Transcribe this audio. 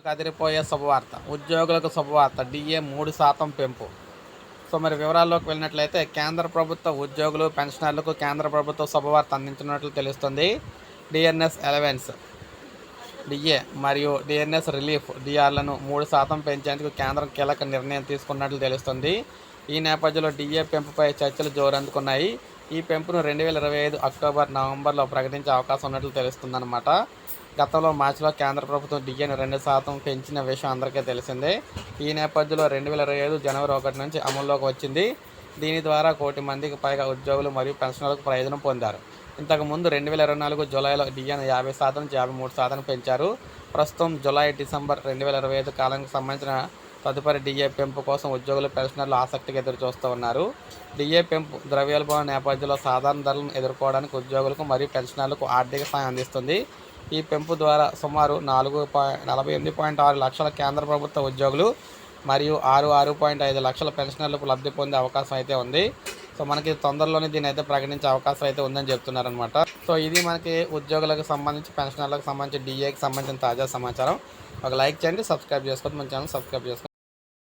కదిరిపోయే శుభవార్త. ఉద్యోగులకు శుభవార్త. డిఏ మూడు శాతం పెంపు. సో మరి వివరాల్లోకి వెళ్ళినట్లయితే కేంద్ర ప్రభుత్వ ఉద్యోగులు పెన్షనర్లకు కేంద్ర ప్రభుత్వ శుభవార్త అందించినట్లు తెలుస్తుంది. Dearness allowance. డిఏ మరియు డిఎన్ఎస్ రిలీఫ్ డిఆర్లను మూడు శాతం పెంచేందుకు కేంద్రం కీలక నిర్ణయం తీసుకున్నట్లు తెలుస్తుంది. ఈ నేపథ్యంలో డిఏ పెంపుపై చర్చలు జోరందుకున్నాయి. ఈ పెంపును రెండు వేల ఇరవై ఐదు అక్టోబర్ నవంబర్లో ప్రకటించే అవకాశం ఉన్నట్లు తెలుస్తుందన్నమాట. గతంలో మార్చిలో కేంద్ర ప్రభుత్వం డిఏను రెండు శాతం పెంచిన విషయం అందరికీ తెలిసిందే. ఈ నేపథ్యంలో రెండు వేల ఇరవై ఐదు జనవరి ఒకటి నుంచి అమల్లోకి వచ్చింది. దీని ద్వారా కోటి మందికి పైగా ఉద్యోగులు మరియు పెన్షనర్లకు ప్రయోజనం పొందారు. ఇంతకుముందు రెండు వేల ఇరవై నాలుగు జూలైలో డిఎన్ యాభై శాతం నుంచి యాభై మూడు శాతం పెంచారు. ప్రస్తుతం జూలై డిసెంబర్ రెండు వేల ఇరవై ఐదు కాలానికి సంబంధించిన తదుపరి డిఏ పెంపు కోసం ఉద్యోగులు పెన్షనర్లు ఆసక్తిగా ఎదురు చూస్తూ ఉన్నారు. డిఏ పెంపు ద్రవ్యోల్బణ నేపథ్యంలో సాధారణ ధరలను ఎదుర్కోవడానికి ఉద్యోగులకు మరియు పెన్షనర్లకు ఆర్థిక సాయం అందిస్తుంది. ఈ పెంపు ద్వారా సుమారు నాలుగు పాయింట్ నలభై ఎనిమిది పాయింట్ ఆరు లక్షల కేంద్ర ప్రభుత్వ ఉద్యోగులు మరియు ఆరు ఆరు పాయింట్ ఐదు లక్షల పెన్షనర్లకు లబ్ధి పొందే అవకాశం అయితే ఉంది. సో మనకి తొందరలోనే దీని అయితే ప్రకటించే అవకాశం అయితే ఉందని చెప్తున్నారనమాట సో ఇది మనకి ఉద్యోగులకు సంబంధించి పెన్షనర్లకు సంబంధించి డిఏకి సంబంధించిన తాజా సమాచారం. ఒక లైక్ చేయండి సబ్స్క్రైబ్ చేసుకోండి మన ఛానల్ సబ్స్క్రైబ్ చేసుకోండి.